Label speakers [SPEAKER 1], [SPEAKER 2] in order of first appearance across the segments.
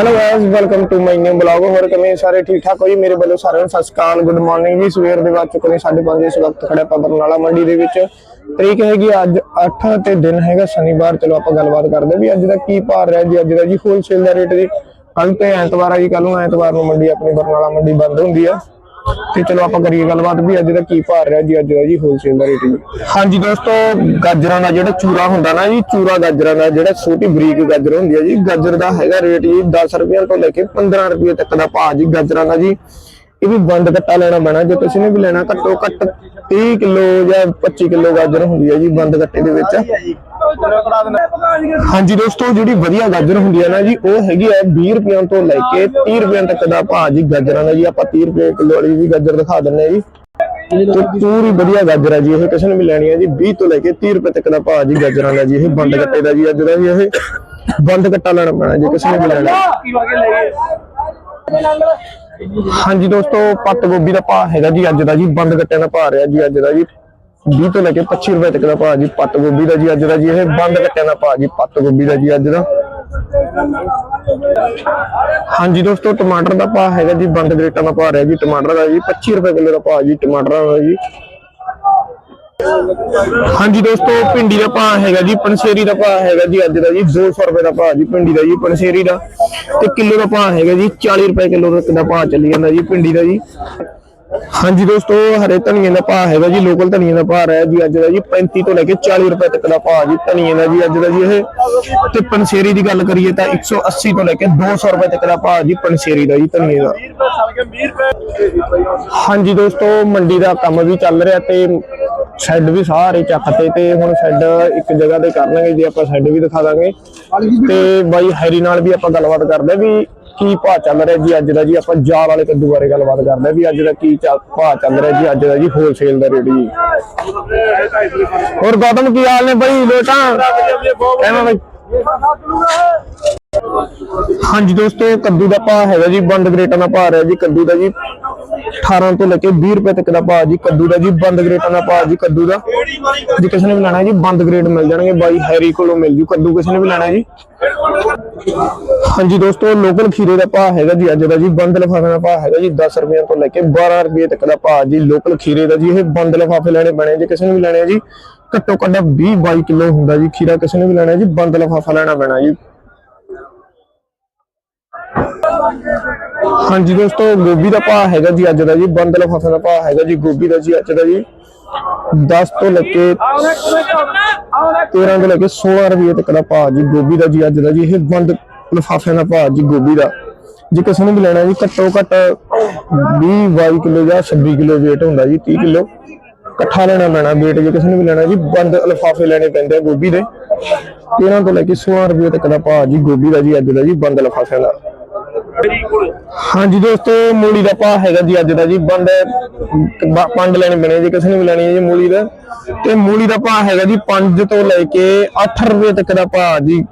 [SPEAKER 1] Hello guys welcome to my new blog ਹੋਰ ਕਿਵੇਂ ਸਾਰੇ ਠੀਕ ਠਾਕ ਹੋ ਜੀ? ਮੇਰੇ ਵੱਲੋਂ ਸਾਰਿਆਂ ਨੂੰ ਸਤਿ ਸ਼੍ਰੀ ਅਕਾਲ। ਗੁੱਡ ਮਾਰਨਿੰਗ ਜੀ। ਸਵੇਰ ਦੇ ਵੱਜ ਚੁੱਕੇ ਨੇ 5:30 ਇਸ ਵਕਤ ਖੜੇ ਆਪਾਂ ਬਰਨਾਲਾ ਮੰਡੀ ਦੇ ਵਿੱਚ। ਤਰੀਕ ਹੈਗੀ ਅੱਜ 8 ਤੇ ਦਿਨ ਹੈਗਾ ਸ਼ਨੀਵਾਰ। ਚਲੋ ਆਪਾਂ ਗੱਲਬਾਤ ਕਰਦੇ ਵੀ ਅੱਜ ਦਾ ਕੀ ਭਾਅ ਰਿਹਾ ਜੀ, ਅੱਜ ਦਾ ਜੀ ਹੋਲਸੇਲ ਦਾ ਰੇਟ ਜੀ। ਕੱਲ ਤੇ ਐਤਵਾਰ ਆ ਜੀ ਕੱਲ ਨੂੰ ਐਤਵਾਰ ਨੂੰ ਮੰਡੀ ਆਪਣੀ ਬਰਨਾਲਾ ਮੰਡੀ ਬੰਦ ਹੁੰਦੀ ਆ। ਤੇ ਚਲੋ ਆਪਾਂ ਕਰੀਏ ਗੱਲਬਾਤ ਵੀ ਅੱਜ ਦਾ ਕੀ ਭਾਅ ਰਿਹਾ ਜੀ, ਅੱਜ ਦਾ ਜੀ ਹੋਲਸੇਲ ਦਾ ਰੇਟ ਜੀ ਹਾਂਜੀ ਦੋਸਤੋ, ਗਾਜਰਾਂ ਦਾ ਜਿਹੜਾ ਚੂਰਾ ਹੁੰਦਾ ਨਾ ਜੀ, ਚੂਰਾ ਗਾਜਰਾਂ ਦਾ ਜਿਹੜਾ ਛੋਟੀ ਬਰੀਕ ਗਾਜਰ ਹੁੰਦੀ ਹੈ ਜੀ, ਗਾਜਰ ਦਾ ਹੈਗਾ ਰੇਟ ਜੀ 10 ਰੁਪਏ ਤੋਂ ਲੈ ਕੇ 15 ਰੁਪਏ ਤੱਕ ਦਾ ਭਾਅ ਜੀ ਗਾਜਰਾਂ ਦਾ ਜੀ। ਇਹ ਵੀ ਬੰਦ ਕੱਟਾ ਲੈਣਾ ਪੈਣਾ, ਜੇ ਕਿਸੇ ਨੇ ਵੀ ਲੈਣਾ, ਘੱਟੋ ਘੱਟ 30 ਕਿਲੋ ਜਾਂ 25 ਕਿਲੋ ਗਾਜਰ ਹੁੰਦੀ ਹੈ ਜੀ ਬੰਦ ਕੱਟੇ ਦੇ ਵਿੱਚ। ਹਾਂਜੀ ਦੋਸਤੋ, ਜਿਹੜੀ ਵਧੀਆ ਗਾਜਰ ਹੁੰਦੀ ਹੈ ਨਾ ਜੀ, ਉਹ ਹੈਗੀ ਹੈ 20 ਰੁਪਏ ਤੋਂ ਲੈ ਕੇ 30 ਰੁਪਏ ਤੱਕ ਦਾ ਭਾਅ ਜੀ ਗਾਜਰਾਂ ਦਾ ਜੀ। ਆਪਾਂ 30 ਰੁਪਏ ਕਿਲੋ ਵਾਲੀ ਵੀ ਗਾਜਰ ਦਿਖਾ ਦਿੰਨੇ ਜੀ। ਤੇ ਪੂਰੀ ਵਧੀਆ ਗਾਜਰ ਹੈ ਜੀ, ਇਹ ਕਿਸੇ ਨੇ ਵੀ ਲੈਣੀ ਹੈ ਜੀ 20 ਤੋਂ ਲੈ ਕੇ 30 ਰੁਪਏ ਤੱਕ ਦਾ ਭਾਅ ਜੀ ਗਾਜਰਾਂ ਦਾ ਜੀ, ਇਹ ਬੰਦ ਕੱਟੇ ਦਾ ਜੀ, ਅੱਜ ਦਾ ਜੀ ਇਹ ਬੰਦ ਕੱਟਾ ਲੈਣਾ ਪੈਣਾ ਜੀ ਕਿਸੇ ਨੇ ਵੀ ਲੈਣਾ। ਹਾਂਜੀ ਦੋਸਤੋ, ਪੱਤ ਗੋਭੀ ਦਾ ਭਾਅ ਹੈਗਾ ਜੀ ਅੱਜ ਦਾ ਜੀ, ਬੰਦ ਕੱਟਿਆਂ ਦਾ ਭਾਅ ਰਿਹਾ ਜੀ ਅੱਜ ਦਾ ਜੀ। 20 ਤੋਂ ਲੈ ਕੇ 25 ਰੁਪਏ ਤੱਕ ਦਾ ਭਾਅ ਜੀ, ਪੱਤ ਗੋਭੀ ਦਾ ਜੀ ਅੱਜ ਦਾ ਜੀ, ਇਹ ਬੰਦ ਕੱਟਿਆਂ ਦਾ ਭਾਅ ਜੀ, ਪੱਤ ਗੋਭੀ ਦਾ ਜੀ ਅੱਜ ਦਾ। ਹਾਂਜੀ ਦੋਸਤੋ, ਟਮਾਟਰ ਦਾ ਭਾਅ ਹੈਗਾ ਜੀ, ਬੰਦ ਗਰੇਟਾਂ ਦਾ ਭਾਅ ਰਿਹਾ ਜੀ, ਟਮਾਟਰ ਦਾ ਜੀ 25 ਰੁਪਏ ਕਿਲੋ ਦਾ ਭਾਅ ਜੀ, ਟਮਾਟਰਾਂ ਦਾ ਜੀ। ਹਾਂਜੀ ਦੋਸਤੋ, ਭਿੰਡੀ ਦਾ ਭਾਅ ਹੈਗਾ ਜੀ ਪਨਸੇਰੀ ਦਾ ਭਾਅ ਹੈਗਾ ਜੀ ਅੱਜ ਦਾ ਜੀ 200 ਰੁਪਏ ਦਾ ਭਾਅ ਜੀ ਭਿੰਡੀ ਦਾ ਜੀ ਪਨਸੇਰੀ ਦਾ। ਤੇ ਕਿਲੋ ਦਾ ਭਾਅ ਹੈਗਾ ਜੀ 40 ਰੁਪਏ ਕਿਲੋ ਦਾ ਭਾਅ ਚੱਲੀ ਜਾਂਦਾ ਜੀ, ਭਿੰਡੀ ਦਾ ਜੀ। ਹਾਂਜੀ ਦੋਸਤੋ, ਹਰੇ ਧਨੀਏ ਦਾ ਭਾਅ ਹੈਗਾ ਜੀ ਲੋਕਲ ਧਨੀਏ ਦਾ ਭਾਅ ਹੈ ਜੀ ਅੱਜ ਦਾ ਜੀ 35 ਤੋਂ ਲੈ ਕੇ 40 ਰੁਪਏ ਤੱਕ ਦਾ ਭਾਅ ਜੀ ਧਨੀਏ ਦਾ ਜੀ ਅੱਜ ਦਾ ਜੀ ਇਹ। ਤੇ ਪਨਸੇਰੀ ਦੀ ਗੱਲ ਕਰੀਏ ਤਾਂ 180 ਤੋਂ ਲੈ ਕੇ 200 ਰੁਪਏ ਤੱਕ ਦਾ ਭਾਅ ਜੀ ਪਨਸੇਰੀ ਦਾ ਜੀ, ਧਨੀਏ ਦਾ। ਹਾਂਜੀ ਦੋਸਤੋ, ਮੰਡੀ ਦਾ ਕੰਮ ਵੀ ਚੱਲ ਰਿਹਾ ਤੇ ਸ਼ੈੱਡ ਵੀ ਸਾਰੇ ਚੱਕਤੇ ਤੇ ਹੁਣ ਸ਼ੈੱਡ ਇੱਕ ਜਗ੍ਹਾ ਤੇ ਕਰਨਗੇ, ਜੀ ਆਪਾਂ ਸ਼ੈੱਡ ਵੀ ਦਿਖਾ ਦਾਂਗੇ। ਤੇ ਬਾਈ ਹੈਰੀ ਨਾਲ ਵੀ ਆਪਾਂ ਗੱਲਬਾਤ ਕਰਦੇ ਵੀ ਕੀ ਭਾਅ ਚੱਲ ਰਿਹਾ ਜੀ ਅੱਜ ਦਾ ਜੀ? ਆਪਾਂ ਜਾਲ ਵਾਲੇ ਕੱਦੂ ਬਾਰੇ ਗੱਲਬਾਤ ਕਰਦੇ ਹਾਂ ਵੀ ਅੱਜ ਦਾ ਕੀ ਚੱਲ- ਭਾਅ ਚੱਲ ਰਿਹਾ ਜੀ, ਅੱਜ ਦਾ ਜੀ ਹੋਲਸੇਲ ਦਾ ਰੇਟ ਜੀ। ਹੋਰ ਗੌਤਮ, ਕੀ ਹਾਲ ਨੇ ਬਾਈ? ਲੋਟਾਂ ਐਵੇਂ ਬਾਈ? ਹਾਂਜੀ ਦੋਸਤੋ ਕੱਦੂ ਦਾ ਭਾਅ ਹੈਗਾ ਜੀ, ਬੰਦ ਗਰੇਟਾਂ ਦਾ ਭਾਅ ਰਿਹਾ ਜੀ, ਕੱਦੂ ਦਾ ਜੀ 18 ਤੋਂ ਲੈ ਕੇ 20 ਰੁਪਏ ਤੱਕ ਦਾ ਭਾਅ ਜੀ, ਕੱਦੂ ਦਾ ਜੀ, ਬੰਦ ਗਰੇਟਾਂ ਦਾ ਭਾਅ ਜੀ, ਕੱਦੂ ਦਾ। ਜੇ ਕਿਸੇ ਨੇ ਵੀ ਲੈਣਾ ਜੀ, ਬੰਦ ਗਰੇਟ ਮਿਲ ਜਾਣਗੇ, ਬਾਈ ਹੈਰੀ ਕੋਲੋਂ ਮਿਲ ਜੂ ਕੱਦੂ, ਕਿਸੇ ਨੇ ਵੀ ਲੈਣਾ ਜੀ। ਹਾਂਜੀ ਦੋਸਤੋ ਲੋਕਲ ਖੀਰੇ ਦਾ ਭਾਅ ਹੈਗਾ ਜੀ, ਅੱਜ ਦਾ ਜੀ, ਬੰਦ ਲਫਾਫੇ ਦਾ ਭਾਅ ਹੈਗਾ ਜੀ 10 ਰੁਪਏ ਤੋਂ ਲੈ ਕੇ 12 ਰੁਪਏ ਤੱਕ ਦਾ ਭਾਅ ਜੀ ਲੋਕਲ ਖੀਰੇ ਦਾ ਜੀ, ਇਹ ਬੰਦ ਲਫਾਫੇ ਲੈਣੇ ਪੈਣੇ ਜੇ, ਕਿਸੇ ਨੇ ਵੀ ਲੈਣੇ ਜੀ, ਘੱਟੋ ਘੱਟ 20 22 ਕਿਲੋ ਹੁੰਦਾ ਜੀ, ਖੀਰਾ ਕਿਸੇ ਨੇ ਵੀ ਲੈਣਾ ਜੀ, ਬੰਦ ਲਫਾਫਾ ਲੈਣਾ ਪੈਣਾ ਜੀ। ਹਾਂਜੀ ਦੋਸਤੋ, ਗੋਭੀ ਦਾ ਭਾਅ ਹੈਗਾ ਜੀ ਅੱਜ ਦਾ ਜੀ ਬੰਦ ਲਫਾਫੇ ਦਾ ਭਾਅ ਹੈਗਾ ਜੀ, ਗੋਭੀ ਦਾ ਜੀ ਅੱਜ ਦਾ ਜੀ। 10 ਤੋਂ ਲੈ ਕੇ 13 ਤੋਂ ਲੈ ਕੇ 16 ਰੁਪਏ ਤੱਕ ਦਾ ਭਾਅ ਜੀ, ਗੋਭੀ ਦਾ ਜੀ ਅੱਜ ਦਾ ਜੀ, ਇਹ ਬੰਦ ਲਫਾਫਿਆਂ ਦਾ ਭਾਅ ਜੀ, ਗੋਭੀ ਦਾ। ਜੇ ਕਿਸੇ ਨੇ ਵੀ ਲੈਣਾ ਜੀ, ਘੱਟੋ ਘੱਟ 20 22 ਕਿਲੋ ਜਾਂ 26 ਕਿਲੋ weight ਹੁੰਦਾ ਜੀ 30 ਕਿਲੋ। ਇਕੱਠਾ ਲੈਣਾ ਪੈਣਾ weight, ਜੇ ਕਿਸੇ ਨੂੰ ਵੀ ਲੈਣਾ ਜੀ ਬੰਦ ਲਫਾਫੇ ਲੈਣੇ ਪੈਂਦੇ ਆ ਗੋਭੀ ਦੇ। 13 ਤੋਂ ਲੈ ਕੇ 16 ਰੁਪਏ ਤੱਕ ਦਾ ਭਾਅ ਜੀ, ਗੋਭੀ ਦਾ ਜੀ ਅੱਜ ਦਾ ਜੀ ਬੰਦ ਲਫਾਫਿਆਂ ਦਾ। ਹਾਂਜੀ ਦੋਸਤੋ, ਮੂਲੀ ਦਾ ਭਾਅ ਹੈਗਾ ਜੀ ਅੱਜ ਦਾ ਜੀ ਬੰਦ ਪੰਡ ਲੈਣੇ ਬਣੇ ਜੀ, ਕਿਸੇ ਨੇ ਵੀ ਲੈਣੀ ਹੈ ਜੀ ਮੂਲੀ ਦਾ। ਤੇ ਮੂਲੀ ਦਾ ਭਾਅ ਹੈਗਾ ਜੀ 5 ਤੋਂ ਲੈ ਕੇ 8 ਰੁਪਏ ਤੱਕ ਦਾ ਭਾਅ ਜੀ।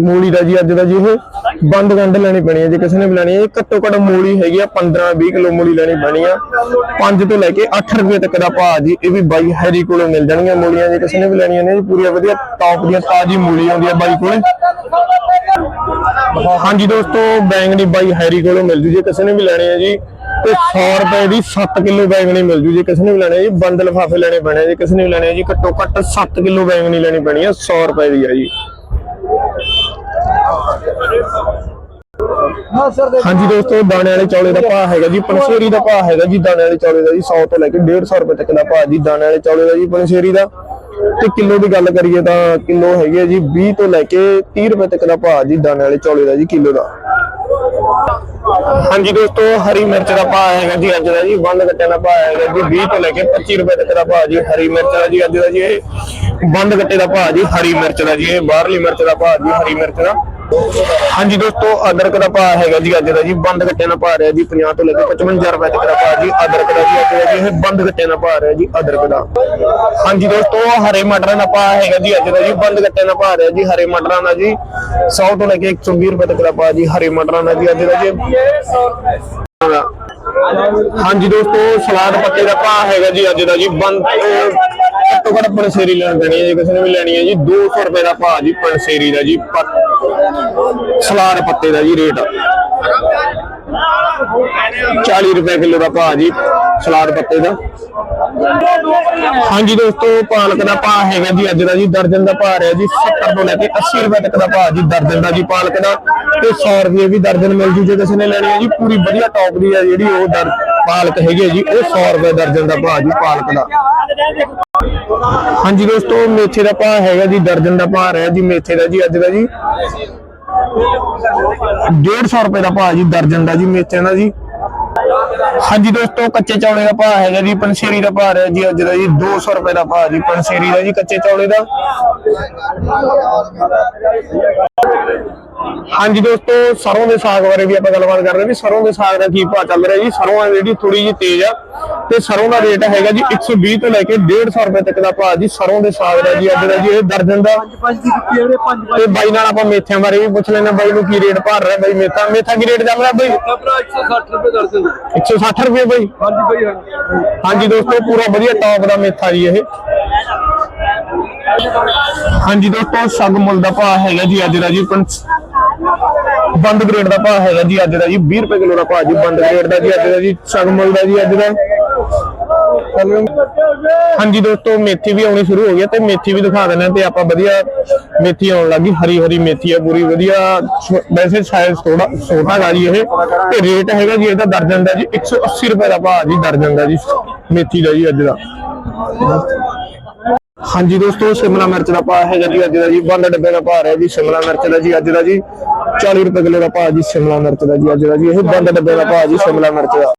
[SPEAKER 1] ਮੂਲੀ ਦਾ ਜੀ, ਅੱਜ ਦਾ ਜੀ ਇਹ ਬੰਦ ਗੰਢ ਲੈਣੀ ਪੈਣੀ ਹੈ। ਜੇ ਕਿਸੇ ਨੇ ਵੀ ਲੈਣੀ ਹੈ ਜੀ। ਘੱਟੋ ਘੱਟ ਮੂਲੀ ਹੈਗੀ ਆ 15 20 ਕਿਲੋ ਮੂਲੀ ਲੈਣੀ ਪੈਣੀ ਆ। 5 ਤੋਂ ਲੈ ਕੇ 8 ਰੁਪਏ ਤੱਕ ਦਾ ਭਾਅ ਜੀ, ਇਹ ਵੀ ਬਾਈ ਹੈਰੀ ਕੋਲੋਂ ਮਿਲ ਜਾਣਗੀਆਂ ਮੂਲੀਆਂ। ਜੇ ਕਿਸੇ ਨੇ ਵੀ ਲੈਣੀਆਂ ਨੇ ਜੀ ਪੂਰੀਆਂ ਵਧੀਆ ਟੌਪ ਦੀਆਂ ਤਾਜ਼ੀ ਮੂਲੀ ਆਉਂਦੀ ਆ ਬਾਈ ਕੋਲੇ। ਹਾਂਜੀ ਦੋਸਤੋ ਬੈਂਗਣੀ ਬਾਈ ਹੈਰੀ ਕੋਲੋਂ ਮਿਲ ਜੂ। ਜੇ ਕਿਸੇ ਨੇ ਵੀ ਲੈਣੀ ਹੈ ਜੀ, ਤੇ 100 ਰੁਪਏ ਦੀ 7 ਕਿਲੋ ਬੈਂਗਣੀ ਮਿਲ ਜੂ। ਜੇ ਕਿਸੇ ਨੇ ਵੀ ਲੈਣੀ ਆ ਜੀ, ਬੰਦ ਲਫਾਫੇ ਲੈਣੇ ਪੈਣੇ ਜੇ ਕਿਸੇ ਨੇ ਵੀ ਲੈਣੇ ਆ ਜੀ, ਘੱਟੋ ਘੱਟ 7 ਕਿਲੋ ਬੈਂਗਣੀ ਲੈਣੀ ਪੈਣੀ ਆ 100 ਰੁਪਏ ਦੀ ਆ ਜੀ। ਹਾਂਜੀ ਦੋਸਤੋ, ਦਾਣੇ ਵਾਲੇ ਚੌਲੇ ਦਾ ਭਾਅ ਹੈਗਾ ਜੀ ਪਨਸੇਰੀ ਦਾ ਭਾਅ ਹੈਗਾ ਜੀ, ਦਾਣੇ ਵਾਲੇ ਚੌਲੇ ਦਾ ਜੀ 100 ਤੋਂ ਲੈ ਕੇ 150 ਰੁਪਏ ਤੱਕ ਦਾ ਭਾਅ ਜੀ, ਦਾਣੇ ਵਾਲੇ ਚੌਲੇ ਦਾ ਜੀ ਪਨਸੇਰੀ ਦਾ। ਤੇ ਕਿਲੋ ਦੀ ਗੱਲ ਕਰੀਏ ਤਾਂ ਕਿਲੋ ਹੈਗੇ ਜੀ 20 ਤੋਂ ਲੈ ਕੇ 30 ਰੁਪਏ ਤੱਕ ਦਾ ਭਾਅ ਜੀ, ਦਾਣੇ ਵਾਲੇ ਚੌਲੇ ਦਾ ਜੀ, ਕਿਲੋ ਦਾ। ਹਾਂਜੀ ਦੋਸਤੋ, ਹਰੀ ਮਿਰਚ ਦਾ ਭਾਅ ਹੈਗਾ ਜੀ, ਅੱਜ ਦਾ ਜੀ ਬੰਦ ਕੱਟਿਆਂ ਦਾ ਭਾਅ ਹੈਗਾ ਜੀ 20 ਤੋਂ ਲੈ ਕੇ 25 ਰੁਪਏ ਤੱਕ ਦਾ ਭਾਅ ਜੀ, ਹਰੀ ਮਿਰਚ ਦਾ ਜੀ, ਅੱਜ ਦਾ ਜੀ, ਇਹ ਬੰਦ ਕੱਟੇ ਦਾ ਭਾਅ ਜੀ, ਹਰੀ ਮਿਰਚ ਦਾ ਜੀ, ਇਹ ਬਾਹਰਲੀ ਮਿਰਚ ਦਾ ਭਾਅ ਜੀ, ਹਰੀ ਮਿਰਚ ਦਾ। ਹਾਂਜੀ ਦੋਸਤੋ, ਅਦਰਕ ਦਾ ਭਾਅ ਹੈਗਾ ਜੀ ਅੱਜ ਦਾ ਜੀ, ਬੰਦ ਕੱਟਿਆਂ ਦਾ ਭਾਅ ਰਿਹਾ ਜੀ 50 ਤੋਂ ਲੈ ਕੇ 55 ਰੁਪਏ ਤੱਕ ਦਾ ਭਾਅ ਜੀ, ਅਦਰਕ ਦਾ ਜੀ, ਅੱਜ ਦਾ ਜੀ, ਇਹ ਬੰਦ ਕੱਟਿਆਂ ਦਾ ਭਾਅ ਰਿਹਾ ਜੀ, ਅਦਰਕ ਦਾ। ਹਾਂਜੀ ਦੋਸਤੋ ਹਰੇ ਮਟਰਾਂ ਦਾ ਭਾਅ ਹੈਗਾ ਜੀ, ਅੱਜ ਦਾ ਜੀ, ਬੰਦ ਕੱਟਿਆਂ ਦਾ ਭਾਅ ਰਿਹਾ ਜੀ, ਹਰੇ ਮਟਰਾਂ ਦਾ ਜੀ 100 ਤੋਂ ਲੈ ਕੇ 120 ਰੁਪਏ ਤੱਕ ਦਾ ਭਾਅ ਜੀ, ਹਰੇ ਮਟਰਾਂ ਦਾ ਜੀ, ਅੱਜ ਦਾ ਜੀ। ਹਾਂਜੀ ਦੋਸਤੋ, ਸਲਾਦ ਪੱਤੇ ਦਾ ਭਾਅ ਹੈਗਾ ਜੀ, ਅੱਜ ਦਾ ਜੀ, ਬੰਦ ਘੱਟੋ ਘੱਟ ਪਨਸੇਰੀ ਲੈਣ ਦੇਣੀ ਹੈ ਜੇ, ਕਿਸੇ ਨੇ ਵੀ ਲੈਣੀ ਹੈ ਜੀ 200 ਰੁਪਏ ਦਾ ਭਾਅ ਜੀ ਪਨਸੇਰੀ ਦਾ ਜੀ ਪ- ਸਲਾਦ ਪੱਤੇ ਦਾ ਜੀ ਰੇਟ। 40 ਰੁਪਏ ਕਿਲੋ ਦਾ ਭਾਅ ਜੀ, ਸਲਾਦ ਪੱਤੇ ਦਾ। ਹਾਂਜੀ ਦੋਸਤੋ, ਪਾਲਕ ਦਾ ਭਾਅ ਹੈਗਾ ਜੀ ਅੱਜ ਦਾ ਜੀ, ਦਰਜਨ ਦਾ ਭਾਅ ਰਿਹਾ ਜੀ 70 ਤੋਂ ਲੈ ਕੇ 80 ਰੁਪਏ ਤੱਕ ਦਾ ਭਾਅ ਜੀ, ਦਰਜਨ ਦਾ ਜੀ ਪਾਲਕ ਦਾ। ਤੇ 100 ਰੁਪਏ ਵੀ ਦਰਜਨ ਮਿਲ ਜੂ ਜੇ ਕਿਸੇ ਨੇ ਲੈਣੀ ਹੈ ਜੀ, ਪੂਰੀ ਵਧੀਆ ਟੌਪ ਦੀ ਹੈ ਜਿਹੜੀ ਉਹ ਦਰ ਪਾਲਕ ਹੈਗੀ ਹੈ ਜੀ, ਉਹ 100 ਰੁਪਏ ਦਰਜਨ ਦਾ ਭਾਅ ਜੀ ਪਾਲਕ ਦਾ। ਹਾਂਜੀ ਦੋਸਤੋ, ਮੇਥੇ ਦਾ ਭਾਅ ਹੈਗਾ ਜੀ, ਦਰਜਨ ਦਾ ਭਾਅ ਰਿਹਾ ਜੀ, ਮੇਥੇ ਦਾ ਜੀ ਅੱਜ ਦਾ ਜੀ। 150 ਰੁਪਏ ਦਾ ਭਾਅ ਜੀ, ਦਰਜਨ ਦਾ ਜੀ, ਮੇਥੇ ਦਾ ਜੀ। ਹਾਂਜੀ ਦੋਸਤੋ, ਕੱਚੇ ਚੌਲੇ ਦਾ ਭਾਅ ਹੈਗਾ ਜੀ ਪੰਸੇਰੀ ਦਾ ਭਾਅ ਹੈ ਜੀ ਅੱਜ ਦਾ ਜੀ 200 ਰੁਪਏ ਦਾ ਭਾਅ ਜੀ ਪੰਸੇਰੀ ਦਾ ਜੀ, ਕੱਚੇ ਚੌਲੇ ਦਾ। ਹਾਂਜੀ ਦੋਸਤੋ ਸਰੋਂ ਦੇ ਸਾਗ ਬਾਰੇ ਵੀ ਆਪਾਂ ਗੱਲਬਾਤ ਕਰ ਰਹੇ ਵੀ ਸਰੋਂ ਦੇ ਸਾਗ ਦਾ ਕੀ ਭਾਅ ਚੱਲ ਰਿਹਾ ਜੀ। ਸਰੋਂ ਆ ਜਿਹੜੀ ਥੋੜੀ ਜਿਹੀ ਤੇਜ਼ ਆ ਤੇ ਸਰੋਂ ਦਾ ਰੇਟ ਹੈਗਾ ਜੀ 120 ਤੋਂ ਲੈ ਕੇ 150 ਰੁਪਏ ਤੱਕ ਦਾ ਭਾਅ ਜੀ ਸਰੋਂ ਦੇ ਸਾਗ ਦਾ ਜੀ ਅੱਜ ਦਾ ਜੀ ਇਹ ਦਰਜਨ ਦਾ। ਤੇ ਬਾਈ ਨਾਲ ਆਪਾਂ ਮੇਥਿਆਂ ਬਾਰੇ ਵੀ ਪੁੱਛ ਲੈਣਾ ਬਾਈ ਨੂੰ ਕੀ ਰੇਟ ਭਰ ਰਿਹਾ ਬਾਈ ਮੇਥਾ ਮੇਥਾ ਕੀ ਰੇਟ ਚੱਲ ਰਿਹਾ ਬਾਈ?
[SPEAKER 2] ਭਰਾ 160 ਰੁਪਏ ਦਰਜਨ
[SPEAKER 1] 160 ਰੁਪਏ ਬਾਈ?
[SPEAKER 2] ਹਾਂਜੀ ਭਾਈ ਹਾਂ
[SPEAKER 1] ਹਾਂਜੀ ਦੋਸਤੋ ਪੂਰਾ ਵਧੀਆ ਟੌਪ ਦਾ ਮੇਥਾ ਜੀ ਇਹ। ਹਾਂਜੀ ਦੋਸਤੋ ਸਗ ਮੁੱਲ ਦਾ ਭਾਅ ਹੈਗਾ ਜੀ ਅੱਜ ਦਾ ਜੀ ਬੰਦ ਗ੍ਰੇਡ ਦਾ ਭਾਅ ਹੈਗਾ ਜੀ ਅੱਜ ਦਾ ਜੀ 20 ਰੁਪਏ ਕਿਲੋ ਦਾ ਭਾਅ ਜੀ ਬੰਦ ਗ੍ਰੇਡ ਦਾ ਜੀ ਅੱਜ ਦਾ ਜੀ ਸਗ ਮੁੱਲ ਦਾ ਜੀ ਅੱਜ ਦਾ। ਹਾਂਜੀ ਦੋਸਤੋ, ਮੇਥੀ ਵੀ ਆਉਣੀ ਸ਼ੁਰੂ ਹੋ ਗਈ ਤੇ ਮੇਥੀ ਵੀ ਦਿਖਾ ਦਿੰਦੇ ਤੇ ਆਪਾਂ ਵਧੀਆ ਮੇਥੀ ਆਉਣ ਲੱਗੀ ਹਰੀ ਹਰੀ ਮੇਥੀ ਹੈ ਪੂਰੀ, ਵਧੀਆ ਵੈਸੇ ਸਾਈਜ਼ ਥੋੜਾ ਛੋਟਾ ਹੈਗਾ ਜੀ ਇਹ ਤੇ ਰੇਟ ਹੈਗਾ ਜੀ ਇਹਦਾ ਦਰਜਨ ਦਾ ਜੀ 180 ਰੁਪਏ ਦਾ ਭਾਅ ਜੀ ਦਰਜਨ ਦਾ ਜੀ, ਮੇਥੀ ਦਾ ਜੀ ਅੱਜ ਦਾ। ਹਾਂਜੀ ਦੋਸਤੋ, ਸ਼ਿਮਲਾ ਮਿਰਚ ਦਾ ਭਾਅ ਹੈਗਾ ਜੀ ਅੱਜ ਦਾ ਜੀ ਬੰਦ ਡੱਬੇ ਦਾ ਭਾਅ ਰਿਹਾ ਜੀ, ਸ਼ਿਮਲਾ ਮਿਰਚ ਦਾ ਜੀ, ਅੱਜ ਦਾ ਜੀ 40 ਰੁਪਏ ਕਿਲੋ ਦਾ ਭਾਅ ਜੀ, ਸ਼ਿਮਲਾ ਮਿਰਚ ਦਾ ਜੀ, ਅੱਜ ਦਾ ਜੀ, ਇਹ ਬੰਦ ਡੱਬੇ ਦਾ ਭਾਅ ਜੀ, ਸ਼ਿਮਲਾ ਮਿਰਚ ਦਾ।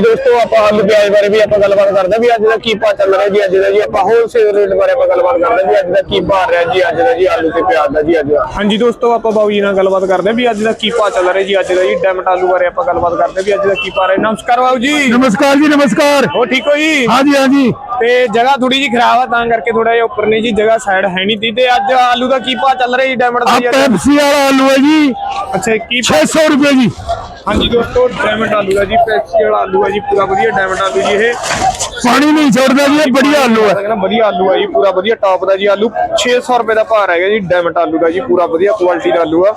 [SPEAKER 1] ਦੋਸਤੋ ਆਪਾਂ ਆਲੂ ਪਿਆਜ਼ ਬਾਰੇ ਵੀ ਆਪਾਂ ਗੱਲਬਾਤ ਕਰਦੇ ਵੀ ਅੱਜ ਦਾ ਕੀ ਭਾਅ ਚੱਲ ਰਿਹਾ ਜੀ ਅੱਜ ਦਾ ਜੀ ਆਪਾਂ ਹੋਲਸੇਲ ਰੇਟ ਬਾਰੇ ਆਪਾਂ ਗੱਲਬਾਤ ਕਰਦੇ ਵੀ ਅੱਜ ਦਾ ਕੀ ਭਾਅ ਰਿਹਾ ਜੀ ਅੱਜ ਦਾ ਜੀ ਆਲੂ ਤੇ ਪਿਆਜ਼ ਦਾ ਜੀ ਅੱਜ ਦਾ।
[SPEAKER 3] ਹਾਂਜੀ ਦੋਸਤੋ ਆਪਾਂ ਬਾਬੂ ਜੀ ਨਾਲ ਗੱਲਬਾਤ ਕਰਦੇ ਵੀ ਅੱਜ ਦਾ ਕੀ ਭਾਅ ਚੱਲ ਰਿਹਾ ਜੀ ਅੱਜ ਦਾ ਜੀ ਡੈਮਟ ਆਲੂ ਬਾਰੇ ਆਪਾਂ ਗੱਲਬਾਤ ਕਰਦੇ ਵੀ ਅੱਜ ਦਾ ਕੀ ਭਾਅ ਰਿਹਾ। ਨਮਸਕਾਰ ਬਾਬੂ ਜੀ।
[SPEAKER 1] ਨਮਸਕਾਰ ਜੀ ਨਮਸਕਾਰ।
[SPEAKER 3] ਹੋ ਠੀਕ ਹੋ ਜੀ?
[SPEAKER 1] ਹਾਂਜੀ ਹਾਂਜੀ।
[SPEAKER 3] ਤੇ ਜਗ੍ਹਾ ਥੋੜੀ ਜੀ ਖਰਾਬ ਆ ਤਾਂ ਕਰਕੇ ਥੋੜਾ ਜਿਹਾ ਉੱਪਰ ਨਹੀਂ ਜੀ ਜਗ੍ਹਾ ਸਾਈਡ ਹੈ ਨਹੀਂ ਤੀ। ਤੇ ਅੱਜ ਆਲੂ ਦਾ ਕੀ ਭਾਅ ਚੱਲ ਰਿਹਾ ਜੀ ਡੈਮਟ ਦਾ ਜੀ ਅੱਜ?
[SPEAKER 1] ਪੈਪਸੀ ਵਾਲਾ ਆਲੂ ਹੈ ਜੀ।
[SPEAKER 3] ਅੱਛਾ ਕੀ ਭਾਅ-
[SPEAKER 1] 600 ਰੁਪਏ ਜੀ।
[SPEAKER 3] ਹਾਂਜੀ ਦੋਸਤੋ ਡੈਮਟ ਆਲੂ ਦਾ ਜੀ ਵਾਲਾ ਆਲੂ ਹੈ ਜੀ ਪੂਰਾ ਵਧੀਆ ਡੈਮਟ ਆਲੂ ਜੀ ਇਹ।
[SPEAKER 1] ਪਾਣੀ ਨਹੀਂ ਛੱਡਦਾ ਜੀ ਇਹ ਬੜੀਆ ਆਲੂ ਹੈ।
[SPEAKER 3] ਕਹਿੰਦਾ ਵਧੀਆ ਆਲੂ ਆ ਜੀ ਪੂਰਾ ਵਧੀਆ ਟੌਪ ਦਾ ਜੀ ਆਲੂ। 600 ਰੁਪਏ ਦਾ ਭਾਅ ਹੈਗਾ ਜੀ ਡੈਮਟ ਆਲੂ ਦਾ ਜੀ ਪੂਰਾ ਵਧੀਆ ਕੁਆਲਿਟੀ ਦਾ ਆਲੂ ਆ।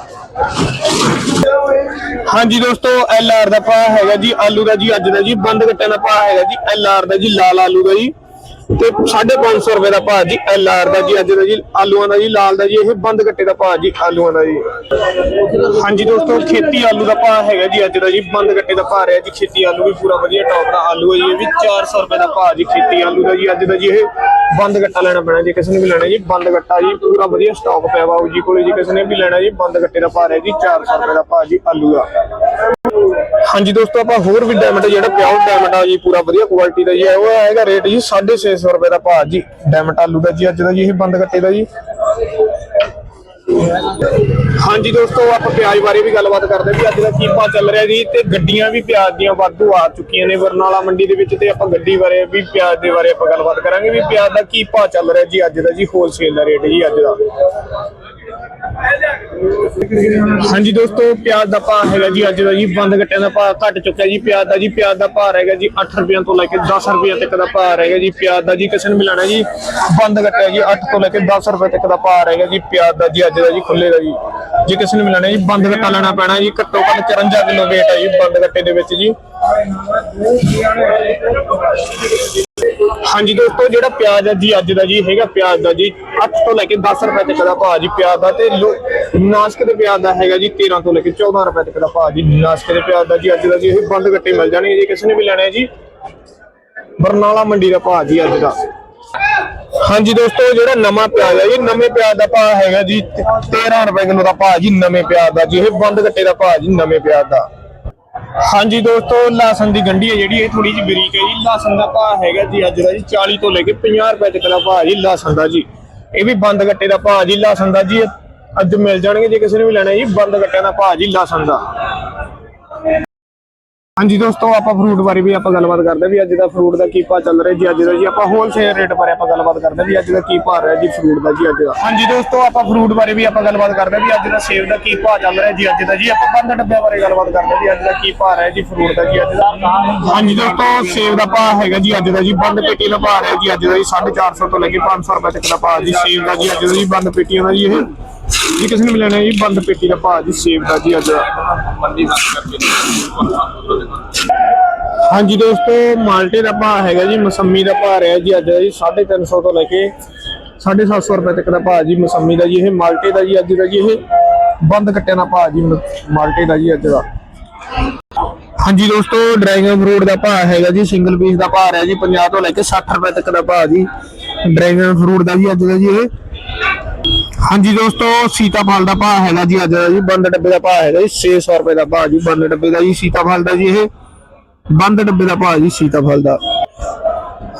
[SPEAKER 1] ਹਾਂਜੀ ਦੋਸਤੋ ਐਲ ਆਰ ਦਾ ਭਾਅ ਹੈਗਾ ਜੀ ਆਲੂ ਦਾ ਜੀ ਅੱਜ ਦਾ ਜੀ ਬੰਦ ਗੱਟਿਆਂ ਦਾ ਭਾਅ ਹੈਗਾ ਜੀ ਐਲ ਆਰ ਦਾ ਜੀ ਲਾਲ ਆਲੂ ਦਾ ਜੀ। ਤੇ 550 ਰੁਪਏ ਦਾ ਭਾਅ ਜੀ, ਐਲ ਆਰ ਦਾ ਜੀ, ਅੱਜ ਦਾ ਜੀ, ਆਲੂਆਂ ਦਾ ਜੀ, ਲਾਲ ਦਾ ਜੀ, ਇਹ ਬੰਦ ਗੱਟੇ ਦਾ ਭਾਅ ਜੀ, ਆਲੂਆਂ ਦਾ ਜੀ। ਹਾਂਜੀ ਦੋਸਤੋ, ਖੇਤੀ ਆਲੂ ਦਾ ਭਾਅ ਹੈਗਾ ਜੀ, ਅੱਜ ਦਾ ਜੀ, ਬੰਦ ਗੱਟੇ ਦਾ ਭਾਅ ਰਿਹਾ ਜੀ, ਖੇਤੀ ਆਲੂ ਵੀ ਪੂਰਾ ਵਧੀਆ ਟੌਪ ਦਾ ਆਲੂ ਹੈ ਜੀ, ਇਹ ਵੀ 400 ਰੁਪਏ ਦਾ ਭਾਅ ਜੀ, ਖੇਤੀ ਆਲੂ ਦਾ ਜੀ, ਅੱਜ ਦਾ ਜੀ, ਇਹ ਬੰਦ ਗੱਟਾ ਲੈਣਾ ਪੈਣਾ ਜੀ, ਕਿਸੇ ਨੇ ਵੀ ਲੈਣਾ ਜੀ, ਬੰਦ ਗੱਟਾ ਜੀ, ਪੂਰਾ ਵਧੀਆ ਸਟਾਕ ਪਿਆ ਬਾਊ ਜੀ ਕੋਲੇ ਜੀ, ਕਿਸੇ ਨੇ ਵੀ ਲੈਣਾ ਜੀ, ਬੰਦ ਗੱਟੇ ਦਾ ਭਾਅ ਰਿਹਾ ਜੀ 400 ਰੁਪਏ ਦਾ ਭਾਅ ਜੀ, ਆਲੂ ਦਾ। ਹਾਂਜੀ ਦੋਸਤੋ, ਆਪਾਂ ਹੋਰ ਵੀ ਡਾਇਮੰਡ ਜਿਹੜਾ ਪਿਆਉ ਡਾਇਮੰਡ ਆ ਜੀ, ਪੂਰਾ ਵਧੀਆ ਕੁਆਲਿਟੀ ਦਾ ਜੀ ਉਹ ਹੈਗਾ ਰੇਟ ਜੀ 650 ਰੁਪਏ ਦਾ ਭਾਅ ਜੀ ਡਾਇਮੰਡ ਆਲੂ ਦਾ ਜੀ, ਅੱਜ ਦਾ ਜੀ, ਇਹ ਬੰਦ ਗੱਟੇ ਦਾ ਜੀ। ਹਾਂਜੀ ਦੋਸਤੋ, ਆਪਾਂ ਪਿਆਜ਼ ਬਾਰੇ ਵੀ ਗੱਲਬਾਤ ਕਰਦੇ ਵੀ ਅੱਜ ਦਾ ਕੀ ਭਾਅ ਚੱਲ ਰਿਹਾ ਜੀ ਤੇ ਗੱਡੀਆਂ ਵੀ ਪਿਆਜ਼ ਦੀਆਂ ਵਾਧੂ ਆ ਚੁੱਕੀਆਂ ਨੇ ਬਰਨਾਲਾ ਮੰਡੀ ਦੇ ਵਿੱਚ ਤੇ ਆਪਾਂ ਗੱਡੀ ਬਾਰੇ ਵੀ ਪਿਆਜ਼ ਦੇ ਬਾਰੇ ਆਪਾਂ ਗੱਲਬਾਤ ਕਰਾਂਗੇ ਵੀ ਪਿਆਜ਼ ਦਾ ਕੀ ਭਾਅ ਚੱਲ ਰਿਹਾ ਜੀ, ਅੱਜ ਦਾ ਜੀ ਹੋਲਸੇਲ ਦਾ ਰੇਟ ਜੀ ਅੱਜ ਦਾ। ਹਾਂਜੀ ਦੋਸਤੋ, ਪਿਆਜ਼ ਦਾ ਭਾਅ ਹੈਗਾ ਜੀ ਅੱਜ ਦਾ ਜੀ, ਬੰਦ ਗੱਟਿਆਂ ਦਾ ਭਾਅ ਘਟ ਚੁੱਕਿਆ ਜੀ। ਪਿਆਜ਼ ਦਾ ਜੀ, ਪਿਆਜ਼ ਦਾ ਭਾਅ ਹੈਗਾ ਜੀ 8 ਰੁਪਏ ਤੋਂ ਲੈ ਕੇ 10 ਰੁਪਏ ਤੱਕ ਦਾ ਭਾਅ ਹੈਗਾ ਜੀ। ਪਿਆਜ਼ ਦਾ ਜੀ, ਕਿਸੇ ਨੂੰ ਮਿਲਾਣਾ ਜੀ, ਬੰਦ ਗੱਟਿਆ ਜੀ 8 ਤੋਂ ਲੈ ਕੇ 10 ਰੁਪਏ ਤੱਕ ਦਾ ਭਾਅ ਹੈਗਾ ਜੀ। ਪਿਆਜ਼ ਦਾ ਜੀ, ਅੱਜ ਦਾ ਜੀ ਖੁੱਲੇ ਦਾ ਜੀ। ਜੇ ਕਿਸੇ ਨੂੰ ਮਿਲਾਣਾ ਜੀ, ਬੰਦ ਗੱਟਾ ਲੈਣਾ ਪੈਣਾ ਜੀ, ਘੱਟੋ ਘੱਟ 54 ਕਿਲੋ weight ਹੈ ਜੀ, ਬੰਦ ਗੱਟੇ ਦੇ ਵਿੱਚ ਜੀ। ਹਾਂਜੀ ਦੋਸਤੋ, ਜਿਹੜਾ ਪਿਆਜ਼ ਹੈ ਜੀ, ਅੱਜ ਦਾ ਜੀ, ਹੈਗਾ ਪਿਆਜ਼ ਦਾ ਜੀ 8 ਤੋਂ ਲੈ ਕੇ 10 ਰੁਪਏ ਤੱਕ ਦਾ ਭਾਅ ਜੀ, ਪਿਆਜ਼ ਦਾ ਤੇ ਨਾਸ਼ਕ ਦੇ ਪਿਆਜ਼ ਦਾ ਹੈਗਾ ਜੀ 13 ਤੋਂ ਲੈ ਕੇ 14 ਰੁਪਏ ਤੱਕ ਦਾ ਭਾਅ ਜੀ, ਨਾਸ਼ਕ ਦੇ ਪਿਆਜ਼ ਦਾ ਜੀ, ਅੱਜ ਦਾ ਜੀ, ਇਹ ਬੰਦ ਗੱਟੇ ਮਿਲ ਜਾਣਗੇ ਜੀ, ਕਿਸੇ ਨੇ ਵੀ ਲੈਣਾ ਹੈ ਜੀ। ਬਰਨਾਲਾ ਮੰਡੀ ਦਾ ਭਾਅ ਜੀ, ਅੱਜ ਦਾ। ਹਾਂਜੀ ਦੋਸਤੋ, ਜਿਹੜਾ ਨਵਾਂ ਪਿਆਜ਼ ਹੈ ਜੀ, ਨਵੇਂ ਪਿਆਜ਼ ਦਾ ਭਾਅ ਹੈਗਾ ਜੀ 13 ਰੁਪਏ ਕਿਲੋ ਦਾ ਭਾਅ ਜੀ, ਨਵੇਂ ਪਿਆਜ਼ ਦਾ ਜੀ, ਇਹ ਬੰਦ ਗੱਟੇ ਦਾ ਭਾਅ ਜੀ, ਨਵੇਂ ਪਿਆਜ਼ ਦਾ। ਹਾਂਜੀ ਦੋਸਤੋ ਲਸਣ ਦੀ ਗੰਢੀ ਹੈ ਜਿਹੜੀ, ਇਹ ਥੋੜੀ ਜਿਹੀ ਬਰੀਕ ਹੈ ਜੀ। ਲਸਣ ਦਾ ਭਾਅ ਹੈਗਾ ਜੀ ਅੱਜ ਦਾ ਜੀ 40 ਤੋਂ ਲੈ ਕੇ 50 ਰੁਪਏ ਤੱਕ ਦਾ ਭਾਅ ਜੀ ਲਸਣ ਦਾ ਜੀ। ਇਹ ਵੀ ਬੰਦ ਗੱਟੇ ਦਾ ਭਾਅ ਜੀ ਲਸਣ ਦਾ ਜੀ ਅੱਜ ਮਿਲ ਜਾਣਗੇ, ਜੇ ਕਿਸੇ ਨੇ ਵੀ ਲੈਣਾ ਜੀ, ਬੰਦ ਗੱਟਿਆਂ ਦਾ ਭਾਅ ਜੀ ਲਸਣ ਦਾ। ਹਾਂਜੀ ਦੋਸਤੋ, ਆਪਾਂ ਫਰੂਟ ਬਾਰੇ ਵੀ ਆਪਾਂ ਗੱਲਬਾਤ ਕਰਦੇ ਵੀ ਅੱਜ ਦਾ ਫਰੂਟ ਦਾ ਕੀ ਭਾਅ ਚੱਲ ਰਿਹਾ ਜੀ, ਅੱਜ ਦਾ ਜੀ ਆਪਾਂ ਹੋਲਸੇਲ ਰੇਟ ਬਾਰੇ ਆਪਾਂ ਗੱਲਬਾਤ ਕਰਦੇ ਵੀ ਅੱਜ ਦਾ ਕੀ ਭਾਅ ਰਿਹਾ ਜੀ ਫਰੂਟ ਦਾ ਜੀ ਅੱਜ ਦਾ। ਹਾਂਜੀ ਦੋਸਤੋ, ਆਪਾਂ ਫਰੂਟ ਬਾਰੇ ਵੀ ਆਪਾਂ ਗੱਲਬਾਤ ਕਰਦੇ ਵੀ ਅੱਜ ਦਾ ਸੇਬ ਦਾ ਕੀ ਭਾਅ ਚੱਲ ਰਿਹਾ ਜੀ, ਅੱਜ ਦਾ ਜੀ ਆਪਾਂ ਬੰਦ ਡੱਬਿਆਂ ਬਾਰੇ ਗੱਲਬਾਤ ਕਰਦੇ ਹਾਂ ਵੀ ਅੱਜ ਦਾ ਕੀ ਭਾਅ ਰਿਹਾ ਜੀ ਫਰੂਟ ਦਾ ਜੀ, ਅੱਜ ਦਾ। ਹਾਂਜੀ ਦੋਸਤੋ ਸੇਬ ਦਾ ਭਾਅ ਹੈਗਾ ਜੀ ਅੱਜ ਦਾ ਜੀ, ਬੰਦ ਪੇਟੀ ਦਾ ਭਾਅ ਰਿਹਾ ਜੀ, ਅੱਜ ਦਾ ਜੀ 450 ਤੋਂ ਲੈ ਕੇ 500 ਰੁਪਏ ਤੱਕ ਦਾ ਭਾਅ ਜੀ ਸੇਬ ਦਾ ਜੀ ਅੱਜ ਦਾ ਜੀ, ਬੰਦ ਪੇਟੀਆਂ ਦਾ ਜੀ ਇਹ। ਜੀ, ਕਿਸੇ ਨੂੰ ਮਿਲਣਾ ਜੀ ਬੰਦ ਪੇਟੀ ਦਾ ਭਾਅ ਜੀ, ਸੇਬ ਦਾ ਜੀ ਅੱਜ। ਮੰਡੀ ਦਾ ਕਰਕੇ ਹਾਂਜੀ ਦੋਸਤੋ, ਮਾਲਟੇ ਦਾ ਭਾਅ ਹੈਗਾ ਜੀ, ਮਸੰਮੀ ਦਾ ਭਾਅ ਰਿਹਾ ਜੀ ਅੱਜ ਜੀ 350 ਤੋਂ ਲੈ ਕੇ 750 ਰੁਪਏ ਤੱਕ ਦਾ ਭਾਅ ਜੀ, ਮਸੰਮੀ ਦਾ ਜੀ ਇਹ, ਮਾਲਟੇ ਦਾ ਜੀ ਅੱਜ ਦਾ ਜੀ ਇਹ, ਬੰਦ ਕੱਟਿਆ ਦਾ ਭਾਅ ਜੀ ਮਾਲਟੇ ਦਾ ਜੀ ਅੱਜ ਦਾ। ਹਾਂਜੀ ਦੋਸਤੋ ਡਰੈਗਨ ਫਰੂਟ ਦਾ ਭਾਅ ਹੈਗਾ ਜੀ, ਸਿੰਗਲ ਪੀਸ ਦਾ ਭਾਅ ਰਿਹਾ ਜੀ 50 ਤੋਂ ਲੈ ਕੇ 60 ਰੁਪਏ ਤੱਕ ਦਾ ਭਾਅ ਜੀ ਡਰੈਗਨ ਫਰੂਟ ਦਾ ਜੀ ਅੱਜ ਦਾ ਜੀ ਇਹ। ਹਾਂਜੀ ਦੋਸਤੋ, ਸੀਤਾਫਲ ਦਾ ਭਾਅ ਹੈਗਾ ਜੀ ਅੱਜ ਦਾ ਜੀ, ਬੰਦ ਡੱਬੇ ਦਾ ਭਾਅ ਹੈਗਾ ਜੀ 600 ਰੁਪਏ ਦਾ ਭਾਅ ਜੀ, ਬੰਦ ਡੱਬੇ ਦਾ ਜੀ, ਸੀਤਾਫਲ ਦਾ ਜੀ ਇਹ। ਬੰਦ ਡੱਬੇ ਦਾ ਭਾਅ ਜੀ, ਸੀਤਾਫਲ ਦਾ।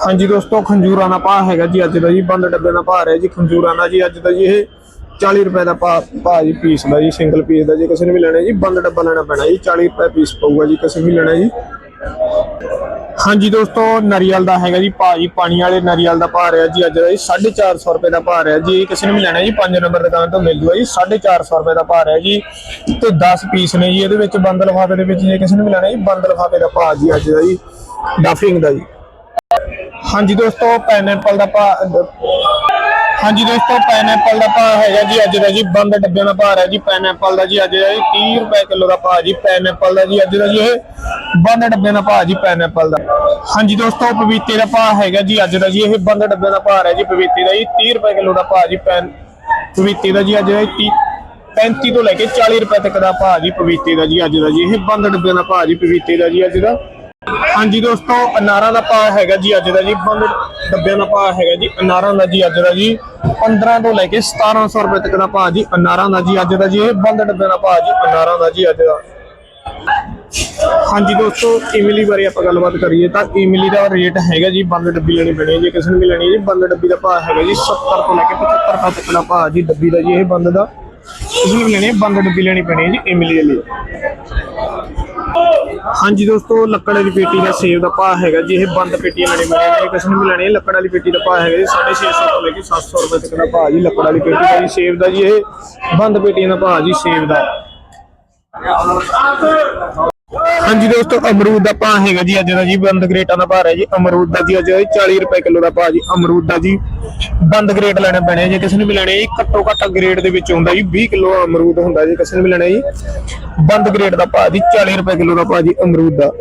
[SPEAKER 1] ਹਾਂਜੀ ਦੋਸਤੋ, ਖੰਜੂਰਾਂ ਦਾ ਭਾਅ ਹੈਗਾ ਜੀ ਅੱਜ ਦਾ ਜੀ, ਬੰਦ ਡੱਬੇ ਦਾ ਭਾਅ ਰਿਹਾ ਜੀ, ਖੰਜੂਰਾਂ ਦਾ ਜੀ ਅੱਜ ਦਾ ਜੀ ਇਹ 40 ਰੁਪਏ ਦਾ ਭਾਅ ਭਾਅ ਜੀ ਪੀਸ ਦਾ ਜੀ ਸਿੰਗਲ ਪੀਸ ਦਾ ਜੀ, ਕਿਸੇ ਨੇ ਵੀ ਲੈਣਾ ਜੀ, ਬੰਦ ਡੱਬਾ ਲੈਣਾ ਪੈਣਾ ਜੀ 40 ਰੁਪਏ ਪੀਸ ਪਊਗਾ ਜੀ, ਕਿਸੇ ਨੇ ਵੀ ਲੈਣਾ ਜੀ। ਹਾਂਜੀ ਦੋਸਤੋ, ਨਰੀਅਲ ਦਾ ਹੈਗਾ ਜੀ ਭਾਅ ਪਾਣੀ ਵਾਲੇ ਨਰੀਅਲ ਦਾ ਭਾਅ ਰਿਹਾ ਜੀ ਅੱਜ ਦਾ ਜੀ 450 ਰੁਪਏ ਦਾ ਭਾਅ ਰਿਹਾ ਜੀ। ਕਿਸੇ ਨੇ ਵੀ ਲੈਣਾ ਜੀ 5 ਨੰਬਰ ਦੁਕਾਨ ਤੋਂ ਮਿਲ ਜੂਗਾ ਜੀ 450 ਰੁਪਏ ਦਾ ਭਾਅ ਰਿਹਾ ਜੀ। ਤੇ 10 ਪੀਸ ਨੇ ਜੀ, ਇਹਦੇ ਵਿੱਚ ਬੰਦ ਲਿਫਾਫੇ ਦੇ ਵਿੱਚ ਜੇ ਕਿਸੇ ਨੇ ਵੀ ਲੈਣਾ ਜੀ, ਬੰਦ ਲਿਫਾਫੇ ਦਾ ਭਾਅ ਜੀ ਅੱਜ ਦਾ ਜੀ ਡਾਫਿੰਗ ਦਾ ਜੀ। ਹਾਂਜੀ ਦੋਸਤੋ ਪਾਈਨਐਪਲ ਦਾ ਭਾਅ ਹਾਂਜੀ ਦੋਸਤੋ ਪਾਈਨਐਪਲ ਦਾ ਭਾਅ ਹੈਗਾ ਜੀ ਅੱਜ ਦਾ ਜੀ, ਬੰਦ ਡੱਬਿਆਂ ਦਾ ਭਾਅ ਹੈ ਜੀ ਪਾਈਨਐਪਲ ਦਾ ਜੀ ਅੱਜ ਦਾ ਜੀ 30 ਰੁਪਏ ਕਿਲੋ ਦਾ ਭਾਅ ਜੀ ਪਾਈਨਐਪਲ ਦਾ ਜੀ, ਅੱਜ ਦਾ ਜੀ ਇਹ ਬੰਦ ਡੱਬਿਆਂ ਦਾ ਭਾਅ ਜੀ ਪਾਈਨਐਪਲ ਦਾ। ਹਾਂਜੀ ਦੋਸਤੋ ਪਪੀਤੇ ਦਾ ਭਾਅ ਹੈਗਾ ਜੀ, ਅੱਜ ਦਾ ਜੀ ਇਹ ਬੰਦ ਡੱਬਿਆਂ ਦਾ ਭਾਅ ਹੈ ਜੀ ਪਪੀਤੇ ਦਾ ਜੀ 30 ਰੁਪਏ ਕਿਲੋ ਦਾ ਭਾਅ ਜੀ ਪਪੀਤੇ ਦਾ ਜੀ, ਅੱਜ ਦਾ ਜੀ 30 35 ਤੋਂ ਲੈ ਕੇ 40 ਰੁਪਏ ਤੱਕ ਦਾ ਭਾਅ ਜੀ ਪਪੀਤੇ ਦਾ ਜੀ, ਅੱਜ ਦਾ ਜੀ ਇਹ ਬੰਦ ਡੱਬਿਆਂ ਦਾ ਭਾਅ ਜੀ ਪਪੀਤੇ ਦਾ ਜੀ, ਅੱਜ ਦਾ। ਹਾਂਜੀ ਦੋਸਤੋ, ਅਨਾਰਾਂ ਦਾ ਭਾਅ ਹੈਗਾ ਜੀ ਅੱਜ ਦਾ ਜੀ, ਬੰਦ ਡੱਬਿਆਂ ਦਾ ਭਾਅ ਹੈਗਾ ਜੀ, ਅਨਾਰਾਂ ਦਾ ਜੀ ਅੱਜ ਦਾ ਜੀ। 15 ਤੋਂ ਲੈ ਕੇ 1700 ਰੁਪਏ ਤੱਕ ਦਾ ਭਾਅ ਜੀ, ਅਨਾਰਾਂ ਦਾ ਜੀ ਅੱਜ ਦਾ ਜੀ, ਇਹ ਬੰਦ ਡੱਬਿਆਂ ਦਾ ਭਾਅ ਜੀ, ਅਨਾਰਾਂ ਦਾ ਜੀ ਅੱਜ ਦਾ। ਹਾਂਜੀ ਦੋਸਤੋ, ਇਮਲੀ ਬਾਰੇ ਆਪਾਂ ਗੱਲਬਾਤ ਕਰੀਏ ਤਾਂ ਇਮਲੀ ਦਾ ਰੇਟ ਹੈਗਾ ਜੀ, ਬੰਦ ਡੱਬੀ ਲੈਣੀ ਪੈਣੀ ਹੈ, ਜੀ ਕਿਸੇ ਨੂੰ ਵੀ ਲੈਣੀ ਹੈ ਜੀ, ਬੰਦ ਡੱਬੀ ਦਾ ਭਾਅ ਹੈਗਾ ਜੀ 70 ਤੋਂ ਲੈ ਕੇ 75 ਰੁਪਏ ਤੱਕ ਦਾ ਭਾਅ ਜੀ, ਡੱਬੀ ਦਾ ਜੀ, ਇਹ ਬੰਦ ਦਾ। ਕਿਸੇ ਨੂੰ ਵੀ ਲੈਣੀ ਹੈ, ਬੰਦ ਡੱਬੀ ਲੈਣੀ ਪੈਣੀ ਹੈ ਜੀ, ਇਮਲੀ ਦੇ ਲਈ ਹਾਂਜੀ ਦੋਸਤੋ, ਲੱਕੜ ਵਾਲੀ ਪੇਟੀ ਦਾ ਸੇਬ ਦਾ ਭਾਅ ਹੈਗਾ ਜੀ, ਇਹ ਬੰਦ ਪੇਟੀਆਂ ਲੈਣੀ ਪੈਣੀ ਹੈ ਕਿਸੇ ਨੂੰ ਵੀ ਲੱਕੜ ਵਾਲੀ ਪੇਟੀ ਦਾ ਭਾਅ ਹੈਗਾ ਜੀ 650 ਤੋਂ ਲੈ ਕੇ 700 ਰੁਪਏ ਤੱਕ ਦਾ ਭਾਅ ਜੀ, ਲੱਕੜ ਵਾਲੀ ਪੇਟੀ ਦਾ ਜੀ, ਸੇਬ ਦਾ ਜੀ, ਇਹ ਬੰਦ ਪੇਟੀਆਂ ਦਾ ਭਾਅ ਜੀ, ਸੇਬ ਦਾ। ਹਾਂਜੀ ਦੋਸਤੋ, ਅਮਰੂਦ ਦਾ ਭਾਅ ਹੈਗਾ ਜੀ, ਅੱਜ ਦਾ ਜੀ ਬੰਦ ਗ੍ਰੇਟਾਂ ਦਾ ਭਾਅ ਹੈ ਜੀ। ਅਮਰੂਦ ਦਾ ਜੀ ਅੱਜ 40 ਰੁਪਏ ਕਿਲੋ ਦਾ ਭਾਅ ਜੀ। ਅਮਰੂਦ ਦਾ ਜੀ ਬੰਦ ਗ੍ਰੇਟ ਲੈਣਾ ਪੈਣਾ ਜੇ, ਕਿਸੇ ਨੇ ਵੀ ਲੈਣਾ ਜੀ। ਘੱਟੋ ਘੱਟ ਗ੍ਰੇਡ ਦੇ ਵਿੱਚ ਹੁੰਦਾ ਜੀ 20 ਕਿਲੋ ਅਮਰੂਦ ਹੁੰਦਾ ਜੀ, ਕਿਸੇ ਨੇ ਵੀ ਲੈਣਾ ਜੀ। ਬੰਦ ਗ੍ਰੇਟ ਦਾ ਭਾਅ ਜੀ 40 ਰੁਪਏ ਕਿਲੋ ਦਾ ਭਾਅ ਜੀ ਅਮਰੂਦ ਦਾ।